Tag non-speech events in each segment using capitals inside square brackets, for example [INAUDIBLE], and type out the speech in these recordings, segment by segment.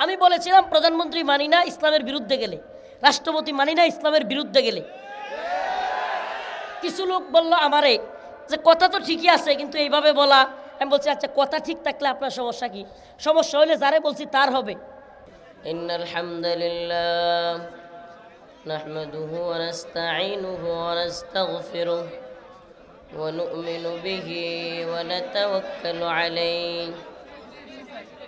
আমি বলেছিলাম প্রধানমন্ত্রী মানি না ইসলামের বিরুদ্ধে গেলে রাষ্ট্রপতি মানি না ইসলামের বিরুদ্ধে গেলে কিছু লোক বলল আমারে যে কথা তো ঠিকই আছে কিন্তু এইভাবে বলা আমি বলছি আচ্ছা কথা ঠিক থাকলে আপনার সমস্যা কি সমস্যা হলে যারে বলছি তার হবে إن الحمد لله نحمده ونستعينه ونستغفره ونؤمن به ونتوكل عليه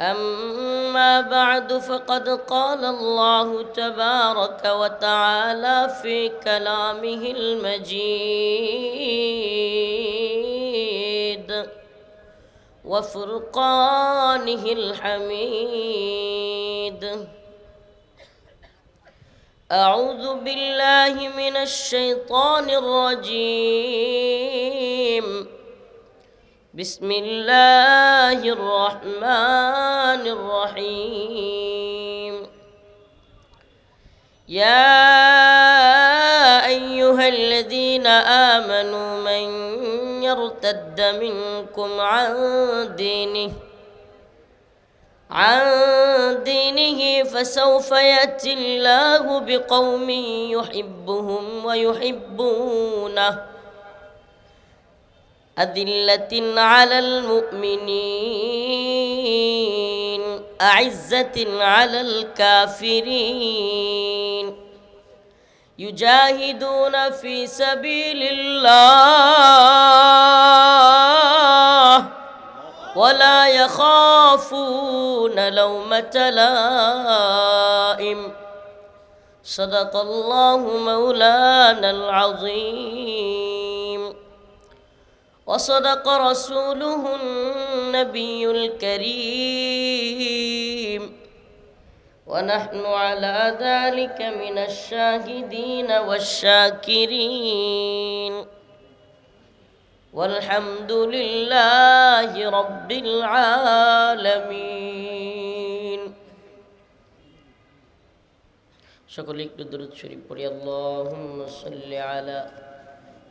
أما بعد فقد قال الله تبارك وتعالى في كلامه المجيد وفرقانه الحميد. أعوذ بالله من الشيطان الرجيم. بسم الله الرحمن الرحيم. يا أيها الذين آمنوا من يرتد منكم عن دينه عن دينه فسوف يأتي الله بقوم يحبهم ويحبونه. أذلة على المؤمنين أعزة على الكافرين. يجاهدون في سبيل الله ولا يخافون لومة لائم. صدق الله مولانا العظيم. وصدق رسوله النبي الكريم ونحن على ذلك من الشاهدين والشاكرين والحمد لله رب العالمين شكرا لك درود شريف اللهم صل على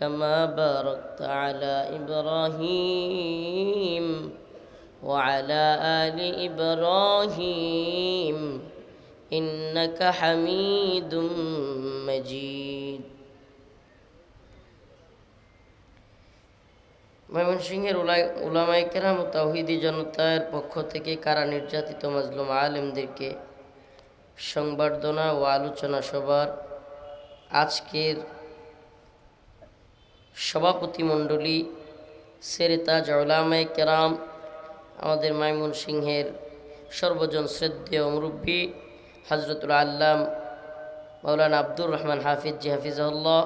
كما باركت على إبراهيم وعلى آل إبراهيم إنك حميد مجيد ময়মনসিংহের উলামাই কেরাম ও তাওহিদি জনতার পক্ষ থেকে কারা নির্যাতিত মাজলুম আলেমদেরকে সংবর্ধনা ও আলোচনা সভার আজকের সভাপতি মণ্ডলী সেরেতা জওলামায় কেরাম, আমাদের মাইমুন সিংহের সর্বজন শ্রদ্ধেয় মুরব্বী হজরতুল আল্লাম মৌলানা আব্দুর রহমান হাফিজ জি হাফিজাহুল্লাহ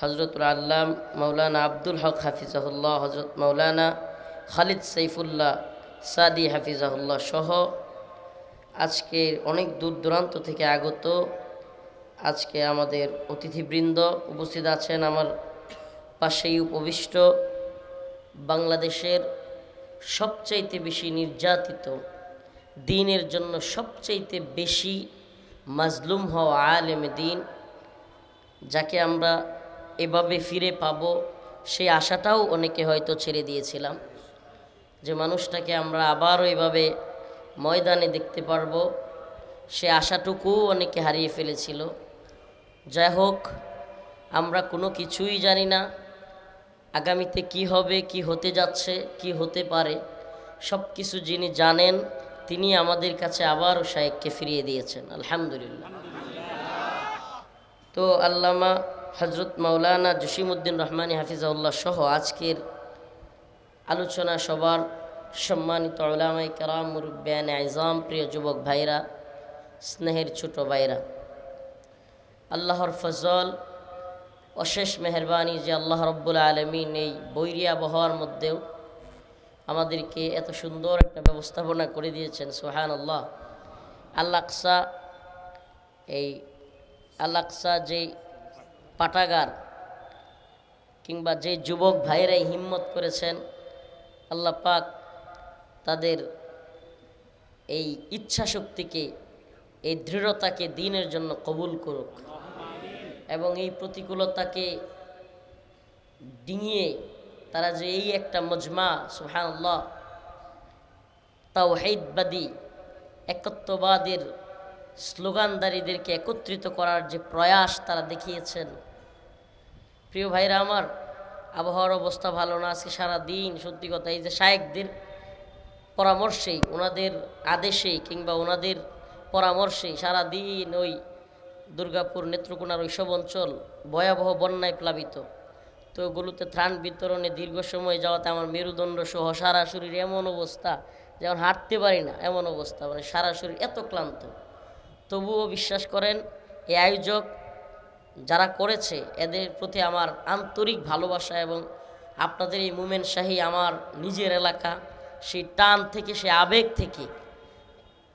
হজরতুল আল্লাম মৌলানা আব্দুল হক হাফিজাহুল্লাহ হজরত মৌলানা খালিদ সৈফুল্লাহ সাদি হাফিজাহুল্লাহ সহ আজকের অনেক দূর দূরান্ত থেকে আগত আজকে আমাদের অতিথিবৃন্দ উপস্থিত আছেন আমার পাশেই উপবিষ্ট বাংলাদেশের সবচাইতে বেশি নির্যাতিত, দিনের জন্য সবচাইতে বেশি মাজলুম হওয়া আলেম দিন, যাকে আমরা এভাবে ফিরে পাব, সেই আশাটাও অনেকে হয়তো ছেড়ে দিয়েছিলাম যে মানুষটাকে আমরা আবারও এভাবে ময়দানে দেখতে পারব। সে আশাটুকুও অনেকে হারিয়ে ফেলেছিল। যাই হোক, আমরা কোনো কিছুই জানি না। আগামীতে কি হবে, কি হতে যাচ্ছে, কি হতে পারে সব কিছু যিনি জানেন, তিনি আমাদের কাছে আবারও শায়েককে ফিরিয়ে দিয়েছেন, আলহামদুলিল্লাহ। তো আল্লামা হজরত মাওলানা জসিমউদ্দিন রহমানী হাফিজাউল্লাহ সহ আজকের আলোচনা সবার সম্মানিত ওলামাই কারাম মুরব্বান আইজাম, প্রিয় যুবক ভাইরা, স্নেহের ছোট ভাইরা, আল্লাহর ফজল অশেষ মেহরবানি যে আল্লাহ রব্বুল আলমিন এই বৈরী আবহাওয়ার মধ্যেও আমাদেরকে এত সুন্দর একটা ব্যবস্থাপনা করে দিয়েছেন সোহান আল্লাহ আল্লাকসা এই আল্লাকসা যে পাটাগার কিংবা যে যুবক ভাইরাই হিম্মত করেছেন, আল্লাহ পাক তাদের এই ইচ্ছা শক্তিকে এই দৃঢ়তাকে দিনের জন্য কবুল করুক। এবং এই প্রতিকূলতাকে ডিঙিয়ে তারা যে এই একটা মজমা সুহানাল্লাহ তাওহিদবাদী, একত্ববাদের স্লোগানদারীদেরকে একত্রিত করার যে প্রয়াস তারা দেখিয়েছেন। প্রিয় ভাইরা আমার, আবহাওয়ার অবস্থা ভালো না, আজকে সারাদিন সত্যি কথা এই যে শায়েকদের পরামর্শেই, ওনাদের আদেশে কিংবা ওনাদের পরামর্শেই সারাদিন ওই দুর্গাপুর নেত্রকোনার ওইসব অঞ্চল ভয়াবহ বন্যায় প্লাবিত। তো ওগুলোতে ত্রাণ বিতরণে দীর্ঘ সময় যাওয়াতে আমার মেরুদণ্ড সহ সারা শরীর এমন অবস্থা যেমন হাঁটতে পারি না, এমন অবস্থা। মানে সারা শরীর এত ক্লান্ত। তবুও বিশ্বাস করেন এই আয়োজক যারা করেছে, এদের প্রতি আমার আন্তরিক ভালোবাসা এবং আপনাদের এই মুমেন্ট শাহী আমার নিজের এলাকা, সেই টান থেকে, সেই আবেগ থেকে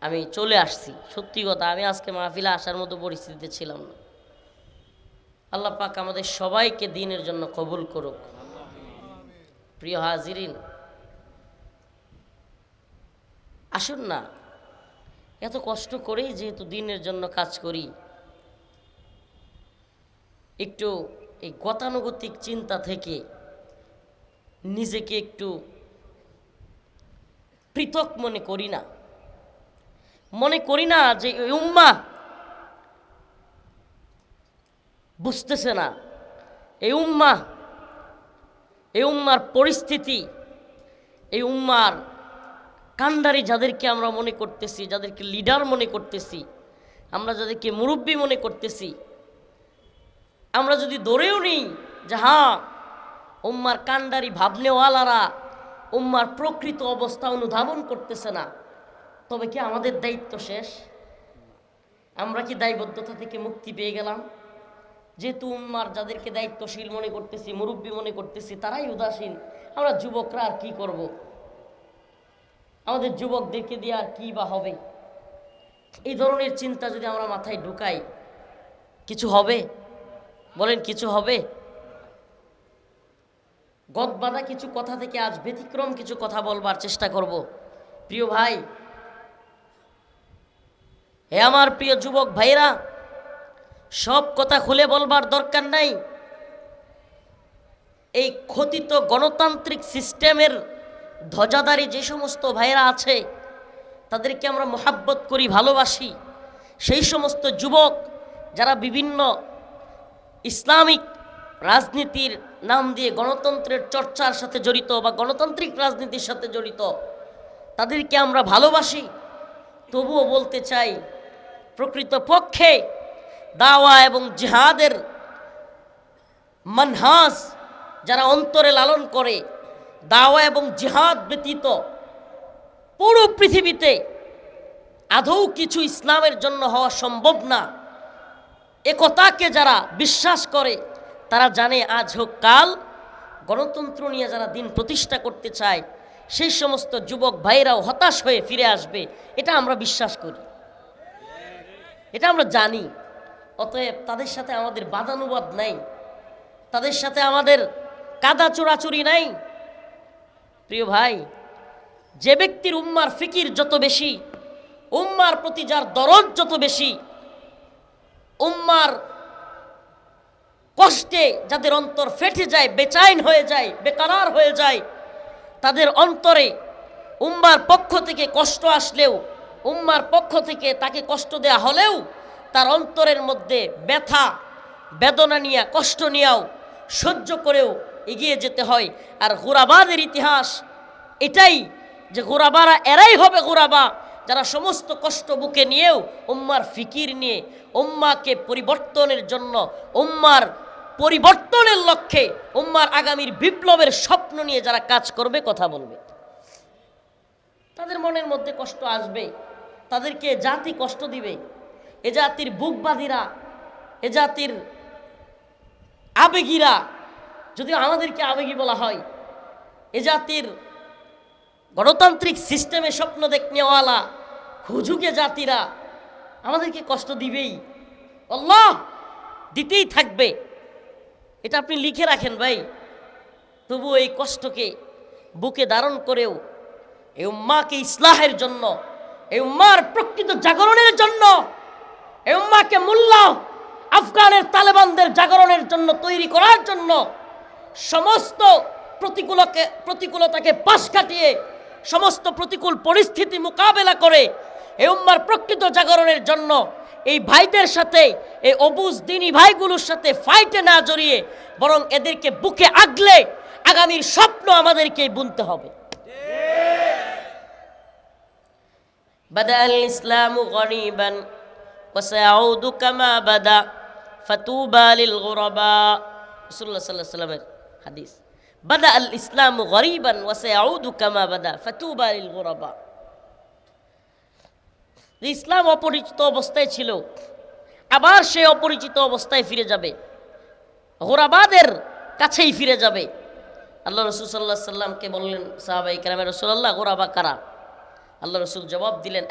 আমি চলে আসছি। সত্যি কথা, আমি আজকে মাহফিলে আসার মতো পরিস্থিতিতে ছিলাম না। আল্লাহ পাক আমাদের সবাইকে দিনের জন্য কবুল করুক। প্রিয় হাজিরিন, আসুন না, এত কষ্ট করেই যেহেতু দিনের জন্য কাজ করি, একটু এই গতানুগতিক চিন্তা থেকে নিজেকে একটু পৃথক মনে করি না। মনে করি না যে উম্মা বুঝতেছে না। এই উম্মা, এই উম্মার পরিস্থিতি, এই উম্মার কান্ডারি যাদেরকে আমরা মনে করতেছি, যাদেরকে লিডার মনে করতেছি, আমরা যাদেরকে মুরব্বী মনে করতেছি, আমরা যদি ধরেও নিই যে হ্যাঁ উম্মার কান্ডারি ভাবনেওয়ালারা, উম্মার প্রকৃত অবস্থা অনুধাবন করতেছে না তবে কি আমাদের দায়িত্ব শেষ? আমরা কি দায়বদ্ধতা থেকে মুক্তি পেয়ে গেলাম? যেহেতু উম্মার যাদেরকে দায়িত্বশীল মনে করতেছি, মুরব্বী মনে করতেছি, তারাই উদাসীন। আমরা যুবকরা আর কি করব। আমাদের যুবকদেরকে দিয়ে আর কী বা হবে? এই ধরনের চিন্তা যদি আমরা মাথায় ঢুকাই, কিছু হবে? বলেন, কিছু হবে? গদবাদা কিছু কথা থেকে আজ ব্যতিক্রম কিছু কথা বলবার চেষ্টা করব। প্রিয় ভাই হে আমার প্রিয় যুবক ভাইরা সব কথা খুলে বলবার দরকার নাই। এই ক্ষতিত গণতান্ত্রিক সিস্টেমের ধ্বজাধারী যে সমস্ত ভাইরা আছে, তাদেরকে আমরা মোহাব্বত করি, ভালোবাসি। সেই সমস্ত যুবক যারা বিভিন্ন ইসলামিক রাজনীতির নাম দিয়ে গণতন্ত্রের চর্চার সাথে জড়িত বা গণতান্ত্রিক রাজনীতির সাথে জড়িত, তাদেরকে আমরা ভালোবাসি। তবুও বলতে চাই প্রকৃতপক্ষে দাওয়া এবং জিহাদের মানহাস যারা অন্তরে লালন করে, দাওয়া এবং জিহাদ ব্যতীত পুরো পৃথিবীতে আদৌ কিছু ইসলামের জন্য হওয়া সম্ভব না। একতাকে যারা বিশ্বাস করে, তারা জানে আজ হোক কাল। গণতন্ত্র নিয়ে যারা দিন প্রতিষ্ঠা করতে চায়, সেই সমস্ত যুবক ভাইরাও হতাশ হয়ে ফিরে আসবে, এটা আমরা বিশ্বাস করি। এটা আমরা জানি। অতএব তাদের সাথে আমাদের বাদানুবাদ নাই। তাদের সাথে আমাদের কাদা চোরাচুরি নাই। প্রিয় ভাই, যে ব্যক্তির উম্মার ফিকির যত বেশি, উম্মার প্রতি যার দরদ যত বেশি, উম্মার কষ্টে যাদের অন্তর ফেটে যায়, বেচাইন হয়ে যায়, বেকারার হয়ে যায়, তাদের অন্তরে উম্মার পক্ষ থেকে কষ্ট আসলেও উম্মার পক্ষ থেকে তাকে কষ্ট দেয়া হলেও তার অন্তরের মধ্যে ব্যথা, বেদনা নিয়ে কষ্ট নিয়েও সহ্য করেও এগিয়ে যেতে হয়। আর গোরাবাদের ইতিহাস এটাই যে গোরাবারা, এরাই হবে গোরাবা যারা সমস্ত কষ্ট বুকে নিয়েও উম্মার ফিকির নিয়ে, উম্মাকে পরিবর্তনের জন্য, উম্মার পরিবর্তনের লক্ষ্যে, উম্মার আগামীর বিপ্লবের স্বপ্ন নিয়ে যারা কাজ করবে, কথা বলবে। তাদের মনের মধ্যে কষ্ট আসবে তাদেরকে জাতি কষ্ট দিবে। এ জাতির বুকবাদীরা এ জাতির আবেগীরা, যদিও আমাদেরকে আবেগী বলা হয়, এ জাতির গণতান্ত্রিক সিস্টেমে স্বপ্ন দেখনেওয়ালা, হুজুগে জাতিরা আমাদেরকে কষ্ট দিবেই। আল্লাহ দিতেই থাকবে। এটা আপনি লিখে রাখেন ভাই। তবু এই কষ্টকে বুকে ধারণ করেও এই উম্মাকে ইসলাহের জন্য এই উম্মার প্রকৃত জাগরণের জন্য, এই উম্মাকে মূল্য আফগানের তালেবানদের জাগরণের জন্য তৈরি করার জন্য সমস্ত প্রতিকূলকে, প্রতিকূলতাকে পাশ কাটিয়ে সমস্ত প্রতিকূল পরিস্থিতি মোকাবেলা করে এই উম্মার প্রকৃত জাগরণের জন্য এই ভাইদের সাথে, এই অবুজ দিনী ভাইগুলোর সাথে ফাইটে না জড়িয়ে বরং এদেরকে বুকে আগলে আগামীর স্বপ্ন আমাদেরকে বুনতে হবে। بدأ الإسلام غريبا وسيعود كما بدأ فتوبى للغرباء رسول الله صلى الله عليه وسلم حديث بدأ الإسلام غريبا وسيعود كما بدأ فتوبى للغرباء যে ইসলাম অপরিচিত অবস্থায় ছিল আবার সে অপরিচিত অবস্থায় ফিরে যাবে হোরাবাদের কাছেই ফিরে যাবে আল্লাহ রসুল সাল্লাহ সাল্লামকে বললেন সাহাবাই কালামের রসুল্লাহ গোরাবা কারা আল্লাহ রসুল জবাব দিলেন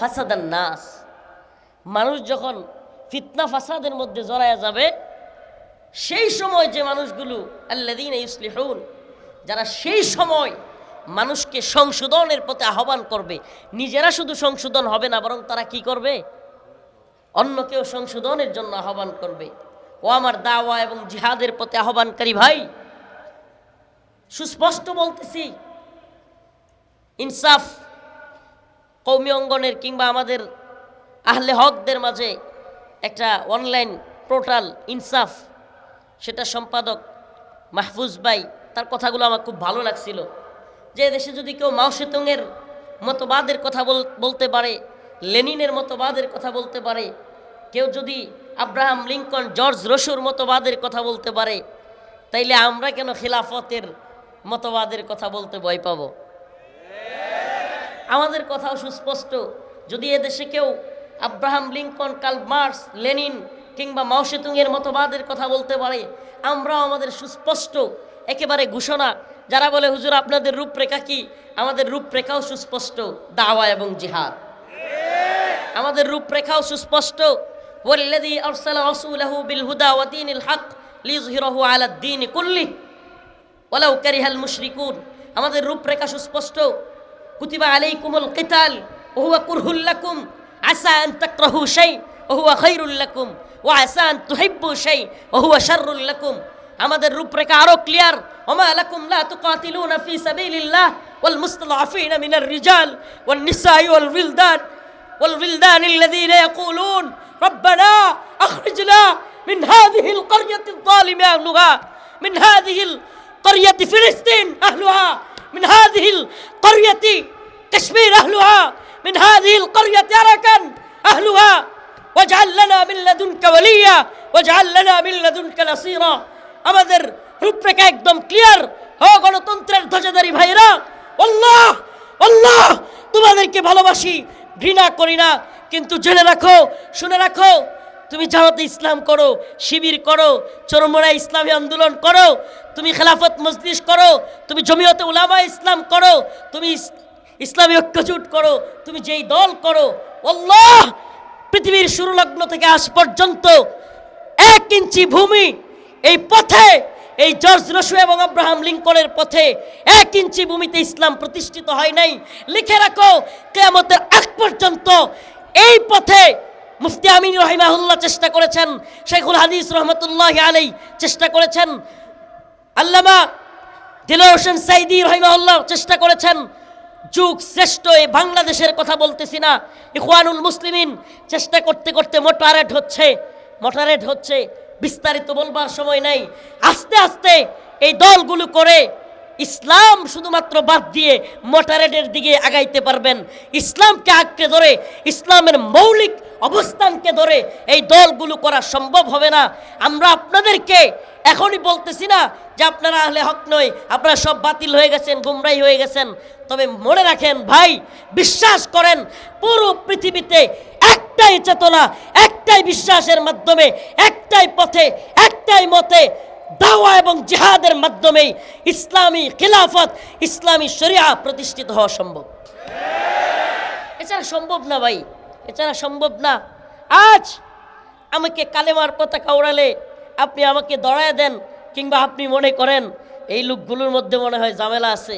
ফাসাদান নাস। মানুষ যখন ফিতনা ফাসাদের মধ্যে জড়ায়া যাবে, সেই সময় যে মানুষগুলো আল্লাদিন ইউসলিহুন যারা সেই সময় মানুষকে সংশোধনের প্রতি আহ্বান করবে, নিজেরা শুধু সংশোধন হবে না, বরং তারা কি করবে? অন্যকেও সংশোধনের জন্য আহ্বান করবে। ও আমার দাওয়া এবং জিহাদের প্রতি আহ্বানকারী ভাই, সুস্পষ্ট বলতেছি ইনসাফ কৌমি অঙ্গনের কিংবা আমাদের আহলে হকদের মাঝে একটা অনলাইন পোর্টাল ইনসাফ, সেটা সম্পাদক মাহফুজ ভাই, তার কথাগুলো আমার খুব ভালো লাগছিল। যে দেশে যদি কেউ মাওসেতুংয়ের মতবাদের কথা বল- বলতে পারে, লেনিনের মতবাদের কথা বলতে পারে, কেউ যদি আব্রাহাম লিঙ্কন, জর্জ রসুর মতবাদের কথা বলতে পারে, তাইলে আমরা কেন খিলাফতের মতবাদের কথা বলতে ভয় পাবো? আমাদের কথাও সুস্পষ্ট। যদি এদেশে কেউ Abraham Lincoln Karl Marx Lenin কিংবা মাওসেতুংয়ের মতবাদের কথা বলতে পারে, আমরাও আমাদের সুস্পষ্ট একেবারে ঘোষণা। যারা বলে, হুজুর, আপনাদের রূপরেখা কি? আমাদের রূপরেখাও সুস্পষ্ট, দাওয়া এবং জিহাদ। আমাদের রূপরেখাও সুস্পষ্ট আমাদের রূপরেখা সুস্পষ্ট কুতিবা আলাইকুমুল কিতাল ওহুয়া কুরহুল লাকুম আসা আন তাকরাহু শাই ওহুয়া খাইরুল লাকুম ওয়া আসা আন তুহিব্বু শাই ওহুয়া শাররুল লাকুম আমাদের রূপরেখা আরো ক্লিয়ার ওমা লাকুম লা তুকাতিলুনা ফি সাবিলিল্লাহ ওয়াল মুস্তাদআফিনা মিনার রিজাল ওয়ান নিসাই ওয়াল উইলদান والولدان الذين يقولون ربنا أخرجنا من هذه القرية الظالمة أهلها من هذه القرية فلسطين أهلها من هذه القرية كشمير أهلها من هذه القرية أركن أهلها واجعل لنا من لدنك وليا واجعل لنا من لدنك نصيرا আমাদের রূপরেখা একদম ক্লিয়ার হ গণতন্ত্রের ধ্বজাধারী ভাইরা আল্লাহ আল্লাহ তোমাদেরকে ভালোবাসি ঘৃণা করি না কিন্তু জেনে রাখো শুনে রাখো তুমি জামাতে ইসলাম করো, শিবির করো চরমরা ইসলামী আন্দোলন করো, তুমি খেলাফত মজলিস করো, তুমি জমিয়তে উলামা ইসলাম করো, তুমি ইস- ইসলামী ঐক্যজোট করো, তুমি যেই দল করো, আল্লাহ! পৃথিবীর শুরুলগ্ন থেকে আজ পর্যন্ত এক ইঞ্চি ভূমি এই পথে, এই জর্জ রসু এবং আব্রাহাম লিঙ্কনের পথে এক ইঞ্চি ভূমিতে ইসলাম প্রতিষ্ঠিত হয় নাই। লিখে রাখো, কেয়ামতের আগ পর্যন্ত এই পথে মুফতি আমিন রহিমাহুল্লাহ চেষ্টা করেছেন, শেখুল হাদিস রহমতুল্লাহ আলাই চেষ্টা করেছেন, আল্লামা দিলর হোসেন সাইদি রহিমাহুল্লাহ চেষ্টা করেছেন, যুগ শ্রেষ্ঠ এই বাংলাদেশের কথা বলতেছি না, ইখওয়ানুল মুসলিমিন চেষ্টা করতে করতে মোটারেট হচ্ছে মোটারেট হচ্ছে, বিস্তারিত বলবার সময় নাই, আস্তে আস্তে এই দলগুলো করে ইসলাম শুধুমাত্র বাদ দিয়ে মোটারেটের দিকে আগাইতে পারবেন, ইসলামকে আঁকড়ে ধরে ইসলামের মৌলিক অবস্থানকে ধরে এই দলগুলো করা সম্ভব হবে না। আমরা আপনাদেরকে এখনই বলতেছি না যে আপনারা আহলে হক নয় আপনারা সব বাতিল হয়ে গেছেন গুমরাই হয়ে গেছেন। তবে মনে রাখেন ভাই, বিশ্বাস করেন, পুরো পৃথিবীতে একটাই চেতনা, একটাই বিশ্বাসের মাধ্যমে, একটাই পথে, একটাই মতে দাওয়া এবং জিহাদের মাধ্যমেই ইসলামী খিলাফত, ইসলামী শরিয়া প্রতিষ্ঠিত হওয়া সম্ভব। এছাড়া সম্ভব না ভাই। এছাড়া সম্ভব না। আজ আমাকে কালেমার পতাকা ওড়ালে আপনি আমাকে দড়ায় দেন কিংবা আপনি মনে করেন এই লোকগুলোর মধ্যে মনে হয় ঝামেলা আছে।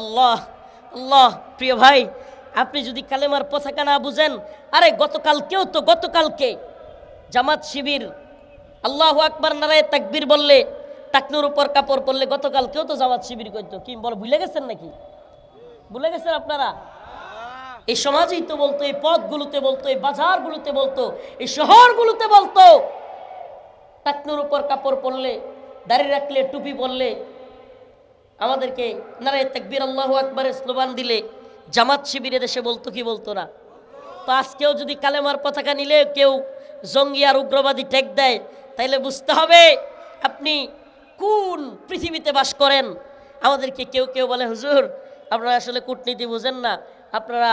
আল্লাহ আল্লাহ, প্রিয় ভাই, আপনি যদি কালেমার পতাকা না বুঝেন, আরে গতকালকেও তো গতকালকে জামাত শিবির, আল্লাহ আকবার নারায় তাকবির বললে, টাকনুর উপর কাপড় পরলে গতকালকেও তো জামাত শিবির করতো। কি বল, ভুলে গেছেন নাকি? ভুলে গেছেন আপনারা? এই সমাজেই তো বলতো এই পথগুলোতে বলতো এই বাজারগুলোতে বলতো এই শহরগুলোতে বলতো। টাকনুর উপর কাপড় পরলে, দাড়ি রাখলে, টুপি পরলে, আমাদেরকে নারায় তাকবীর আল্লাহ আকবরের স্লোগান দিলে, জামাত শিবিরে দেশে বলতো কি বলতো না? তো আজকেও যদি কালেমার পতাকা নিলে কেউ জঙ্গি আর উগ্রবাদী টেক দেয়, তাইলে বুঝতে হবে আপনি কোন পৃথিবীতে বাস করেন? আমাদেরকে কেউ কেউ বলে, হুজুর, আপনারা আসলে কূটনীতি বুঝেন না। আপনারা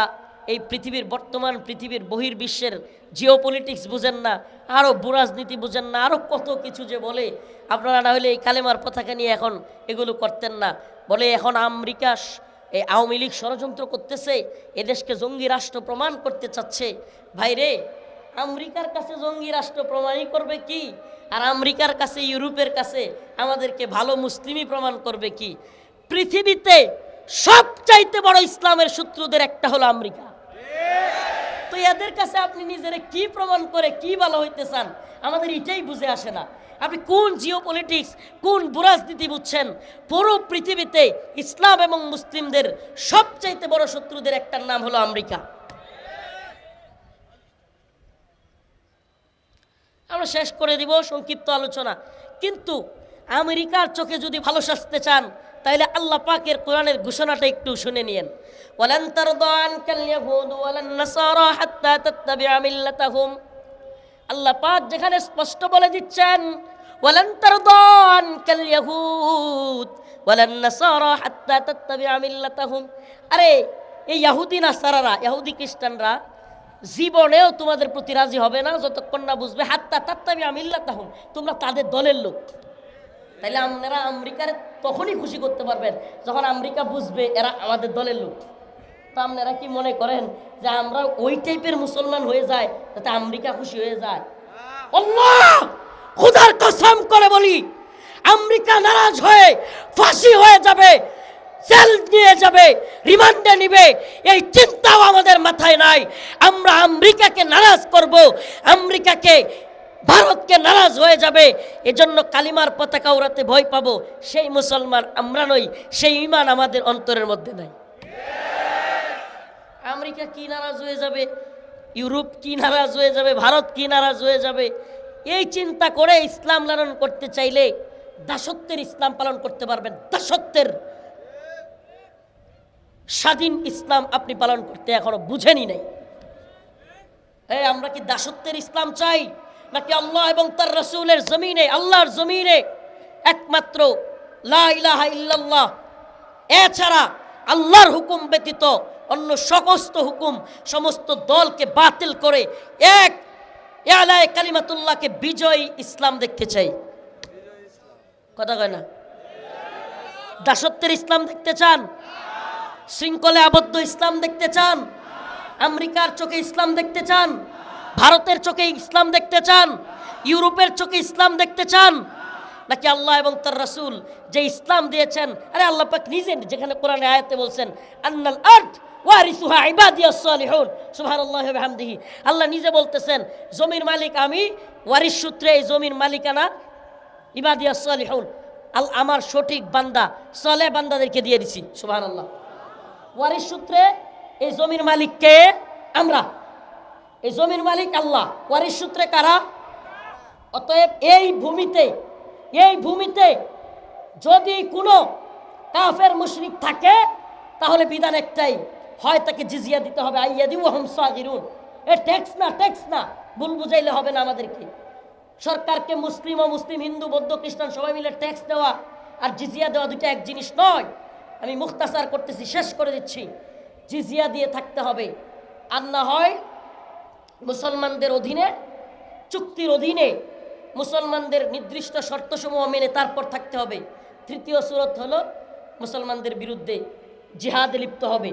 এই পৃথিবীর বর্তমান, পৃথিবীর বহির্বিশ্বের জিও পলিটিক্স বুঝেন না আরও বুরাজনীতি বুঝেন না আরও কত কিছু যে বলে। আপনারা না হলে এই কালেমার পতাকা নিয়ে এখন এগুলো করতেন না। বলে এখন আমেরিকা এই আওয়ামী লীগ ষড়যন্ত্র করতেছে এদেশকে জঙ্গি রাষ্ট্র প্রমাণ করতে চাচ্ছে। ভাইরে আমেরিকার কাছে জঙ্গি রাষ্ট্র প্রমাণই করবে কি? আর আমেরিকার কাছে, ইউরোপের কাছে আমাদেরকে ভালো মুসলিমই প্রমাণ করবে কি? পৃথিবীতে সবচাইতে বড় ইসলামের শত্রুদের একটা হলো আমেরিকা। তো এদের কাছে আপনি নিজেরে কি প্রমাণ করে কি ভালো হইতে চান? আমাদের এটাই বুঝে আসে না। আপনি কোন জিও পলিটিক্স কোন বুরাজনীতি বুঝছেন? পুরো পৃথিবীতে ইসলাম এবং মুসলিমদের সবচাইতে বড় শত্রুদের একটার নাম হলো আমেরিকা। আমরা শেষ করে দিব সংক্ষিপ্ত আলোচনা। কিন্তু আমেরিকার চোখে যদি ভালো সাজতে চান তাহলে আল্লাহ পাকের কোরআনের ঘোষণাটা একটু শুনে নিয়েন। ওয়ালান তারদান কাল ইয়াহুদ ওয়ালান নাসারা হাত্তা তাত্তাবিআ মিল্লাতাহুম। আল্লাহ পাক যেখানে স্পষ্ট বলে দিচ্ছেন, ওয়ালান তারদান কাল ইয়াহুদ ওয়ালান নাসারা হাত্তা তাত্তাবিআ মিল্লাতাহুম। আরে, এই ইহুদি নাসারারা ইহুদি খ্রিস্টানরা জীবনেও তোমাদের প্রতি রাজি হবে না, যতক্ষণ না বুঝবে হাত্তা তাত্তাবি আমিল্লাতাহুম তোমরা তাদের দলের লোক। তাইলে আপনারা আমেরিকার তখনই খুশি করতে পারবেন, যখন আমেরিকা বুঝবে এরা আমাদের দলের লোক। তো আপনারা কি মনে করেন যে আমরা ওই টাইপের মুসলমান হয়ে যায় যাতে আমেরিকা খুশি হয়ে যায়? কসম করে বলি, আমেরিকা নারাজ হয়ে, ফাঁসি হয়ে যাবে, জেল নিয়ে যাবে, রিমান্ডে নিবে, এই চিন্তাও আমাদের মাথায় নাই। আমরা আমেরিকাকে নারাজ করব, আমেরিকাকে, ভারতকে নারাজ হয়ে যাবে, এজন্য কালিমার পতাকা উড়াতে ভয় পাবো। সেই মুসলমান আমরা নই, সেই ইমান আমাদের অন্তরের মধ্যে নাই। আমেরিকা কি নারাজ হয়ে যাবে? ইউরোপ কি নারাজ হয়ে যাবে? ভারত কি নারাজ হয়ে যাবে? এই চিন্তা করে ইসলাম লালন করতে চাইলে দাসত্বের ইসলাম পালন করতে পারবেন। দাসত্বের স্বাধীন ইসলাম আপনি পালন করতে এখনও বুঝেনি নাই। এই আমরা কি দাসত্বের ইসলাম চাই? নাকি আল্লাহ এবং তার রসুলের জমিনে, আল্লাহর জমিনে একমাত্র লা ইলাহা ইল্লাল্লাহ, এছাড়া আল্লাহর হুকুম ব্যতীত অন্য সমস্ত হুকুম, সমস্ত দলকে বাতিল করে এক এলায় কালিমাতুল্লাহকে বিজয়ী ইসলাম দেখতে চাই। কথা কয় না? দাসত্বের ইসলাম দেখতে চান? শৃঙ্খলে আবদ্ধ ইসলাম দেখতে চান? আমেরিকার চোখে ইসলাম দেখতে চান? ভারতের চোখে ইসলাম দেখতে চান? ইউরোপের চোখে ইসলাম দেখতে চান? নাকি আল্লাহ এবং তার রাসূল যে ইসলাম দিয়েছেন? আরে আল্লাহ পাক নিজে যেখানে কোরআনে আয়াতে বলছেন, আন্নাল আর্থ ওয়ারিসুহা ইবাদিয়াস সালিহুন। সুবহানাল্লাহি ওয়া বিহামদিহি। আল্লাহ নিজে বলতেছেন, জমির মালিক আমি, ওয়ারিস সূত্রে এই জমির মালিকানা ইবাদিয়াস সালিহুন। আল, আমার সঠিক বান্দা, সলে বান্দাদেরকে দিয়ে দিছি। সুবহানাল্লাহ। ওয়ারিস সূত্রে এই জমির মালিককে আমরা, এই জমির মালিক আল্লাহ। ওয়ারিস সূত্রে কারা? অতএব এই ভূমিতে এই ভূমিতে যদি কোনো কাফের মুশরিক থাকে, তাহলে বিধান একটাই, হয় তাকে জিজিয়া দিতে হবে। আইয়া দিব হম সাহিরুন এ ট্যাক্স না ট্যাক্স না, ভুল বুঝাইলে হবে না আমাদেরকে। সরকারকে মুসলিম ও মুসলিম, হিন্দু, বৌদ্ধ, খ্রিস্টান সবাই মিলে ট্যাক্স দেওয়া আর জিজিয়া দেওয়া দুটো এক জিনিস নয়। আমি মুখতাসার করতেছি, শেষ করে দিচ্ছি। জিজিয়া দিয়ে থাকতে হবে। আর না হয় মুসলমানদের অধীনে, চুক্তির অধীনে মুসলমানদের নির্দিষ্ট শর্তসমূহ মেনে তারপর থাকতে হবে। তৃতীয় সুরত হলো মুসলমানদের বিরুদ্ধে জিহাদে লিপ্ত হবে।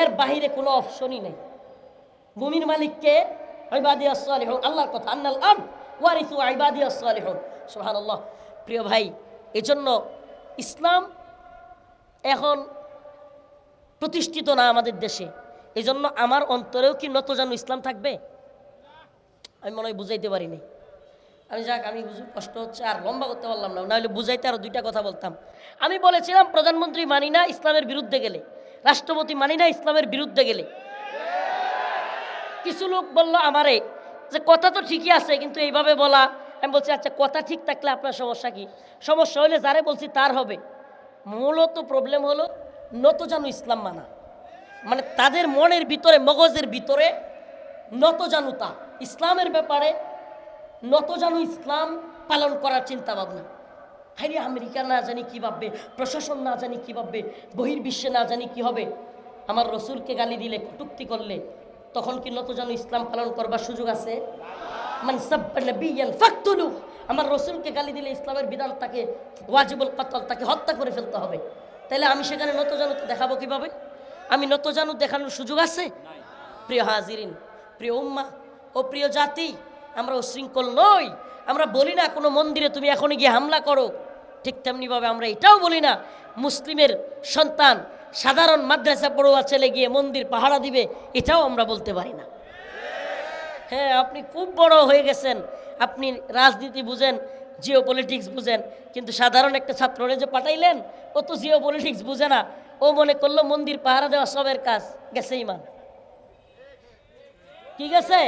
এর বাহিরে কোনো অপশনই নেই। ভূমির মালিককে ইবাদি আসসালিহ আল্লাহর কথা, আন্নাল আম ওয়ারিসু ইবাদি আসসালিহ সুবহানাল্লাহ। প্রিয় ভাই, এজন্য ইসলাম এখন প্রতিষ্ঠিত না আমাদের দেশে। এজন্য আমার অন্তরেও কি নত জানু ইসলাম থাকবে? আমি মনে হয় বুঝাইতে পারিনি। আমি যাক, আমি হুজুর, কষ্ট হচ্ছে, আর লম্বা করতে পারলাম না, নাহলে বুঝাইতে আরও দুইটা কথা বলতাম। আমি বলেছিলাম, প্রধানমন্ত্রী মানি না ইসলামের বিরুদ্ধে গেলে, রাষ্ট্রপতি মানি না ইসলামের বিরুদ্ধে গেলে। কিছু লোক বলল আমারে যে, কথা তো ঠিকই আছে, কিন্তু এইভাবে বলা। আমি বলছি আচ্ছা কথা ঠিক থাকলে আপনার সমস্যা কি? সমস্যা হলে যারে বলছি তার হবে। মূলত প্রবলেম হলো নত জানু ইসলাম মানা। মানে তাদের মনের ভিতরে, মগজের ভিতরে নত জানুতা ইসলামের ব্যাপারে নত জানু ইসলাম পালন করার চিন্তা ভাবনা হাইরে আমেরিকা না জানি কী ভাববে, প্রশাসন না জানি কী ভাববে, বহির্বিশ্বে না জানি কি হবে। আমার রসুলকে গালি দিলে, কটুক্তি করলে, তখন কি নত জানু ইসলাম পালন করবার সুযোগ আছে? মানে ফাকতুলু। আমার রসুলকে গালি দিলে ইসলামের বিধান তাকে, ওয়াজিবুল কতল, তাকে হত্যা করে ফেলতে হবে। তাহলে আমি সেখানে নত জানুতে দেখাবো কীভাবে? আমি নত জানু দেখানোর সুযোগ আছে? প্রিয় হাজিরিন, প্রিয় উম্মা ও প্রিয় জাতি আমরা উশৃঙ্খল নই। আমরা বলি না কোনো মন্দিরে তুমি এখনই গিয়ে হামলা করো। ঠিক তেমনিভাবে আমরা এটাও বলি না। মুসলিমের সন্তান, সাধারণ মাদ্রাসা পড়ুয়া ছেলে গিয়ে মন্দির পাহারা দিবে, এটাও আমরা বলতে পারি না। হ্যাঁ আপনি খুব বড় হয়ে গেছেন। আপনি রাজনীতি বুঝেন জিও পলিটিক্স বুঝেন, কিন্তু সাধারণ একটা ছাত্ররে যে পাঠাইলেন, ও তো জিও পলিটিক্স বুঝে না। ও মনে করল মন্দির পাহারা দেওয়া সবের কাজ গেছে ইমান কি গেছে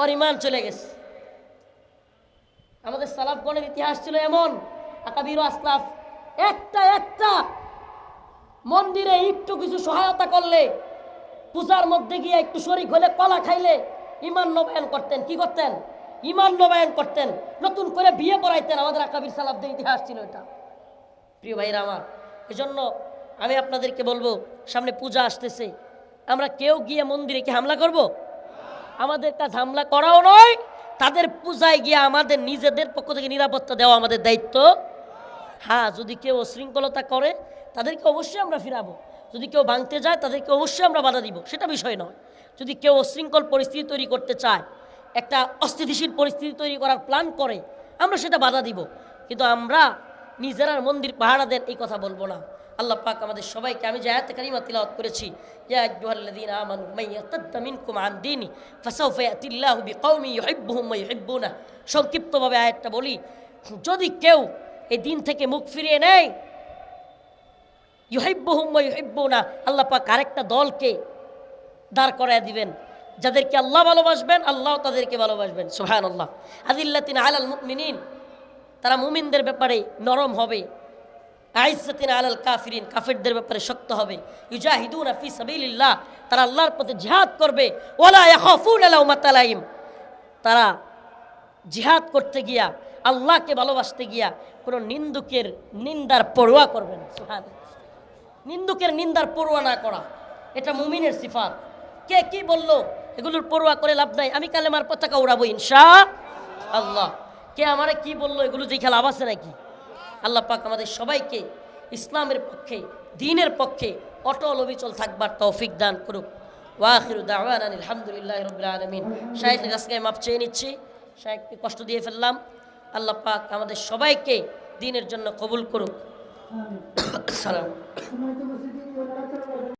ওর ইমান চলে গেছে। আমাদের সালাফগণের ইতিহাস ছিল এমন, আকাবির আসলাফ, একটা একটা মন্দিরে একটু কিছু সহায়তা করলে, পূজার মধ্যে গিয়ে একটু শরিক হলে কলা খাইলে ইমান নবায়ন করতেন। কি করতেন? ইমান নবায়ন করতেন। নতুন করে বিয়ে পড়াইতেন। আমাদের আকাবির সালাফদের ইতিহাস ছিল এটা। প্রিয় ভাইরা আমার, এজন্য আমি আপনাদেরকে বলব, সামনে পূজা আসতেছে। আমরা কেউ গিয়ে মন্দিরে কি হামলা করব? আমাদের কাজ হামলা করাও নয়, তাদের পূজায় গিয়ে আমাদের নিজেদের পক্ষ থেকে নিরাপত্তা দেওয়া আমাদের দায়িত্ব। হ্যাঁ যদি কেউ অশৃঙ্খলতা করে, তাদেরকে অবশ্যই আমরা ফিরাবো। যদি কেউ ভাঙতে যায়, তাদেরকে অবশ্যই আমরা বাধা দিব। সেটা বিষয় নয়। যদি কেউ অশৃঙ্খল পরিস্থিতি তৈরি করতে চায়, একটা অস্থিতিশীল পরিস্থিতি তৈরি করার প্ল্যান করে, আমরা সেটা বাধা দিব। কিন্তু আমরা নিজেরা মন্দির পাহারা দেন এই কথা বলব না। আল্লাহ পাক আমাদের সবাইকে, আমি যে আয়াত কারিমা তিলাওয়াত করেছি, ইয়া আইয়ুহাল্লাযীনা আমানু, মান ইয়ারতাদ্দা সংক্ষিপ্তভাবে আয়াতটা বলি, যদি কেউ এই দিন থেকে মুখ ফিরিয়ে নেয়, ইউহিব্বুহুম ওয়া ইউহিব্বুনা, আল্লাহ পাক আরেকটা দলকে দাঁড় করায় দিবেন, যাদেরকে আল্লাহ ভালোবাসবেন, আল্লাহ তাদেরকে ভালোবাসবেন সোহান আল্লাহ আদিল্লাতিন আলাল মুমিনিন, তারা মুমিনদের ব্যাপারে নরম হবে। আইসাতিন আলাল কাফিরিন, কাফিরদের ব্যাপারে শক্ত হবে। ইউজাহিদুন ফি সাবিলিল্লাহ, তারা আল্লাহর পথে জিহাদ করবে। ওলা ইয়াখাফুন তারা জিহাদ করতে গিয়া, আল্লাহকে ভালোবাসতে গিয়া কোনো নিন্দুকের নিন্দার পড়ুয়া করবে না। নিন্দুকের নিন্দার পড়ুয়া না করা, এটা মুমিনের সিফাত। কে কি বলল, এগুলোর পড়ুয়া করে লাভ নাই, আমি কালেমার পতাকা উড়াবো ইনশা আল্লাহ। কে আমারে কি বলল, এগুলো দেখে লাভ আছে নাকি? আল্লাহ পাক আমাদের সবাইকে ইসলামের পক্ষে দিনের পক্ষে অটল অবিচল থাকবার তৌফিক দান করুক। ওয়াহির দাওয়ান আলহামদুলিল্লাহ রবিল আলমিন। শাহেখের কাছে মাপ চেয়ে নিচ্ছি। সাহেবকে কষ্ট দিয়ে ফেললাম। আল্লাহ পাক আমাদের সবাইকে দিনের জন্য কবুল করুক। [COUGHS] সালাম।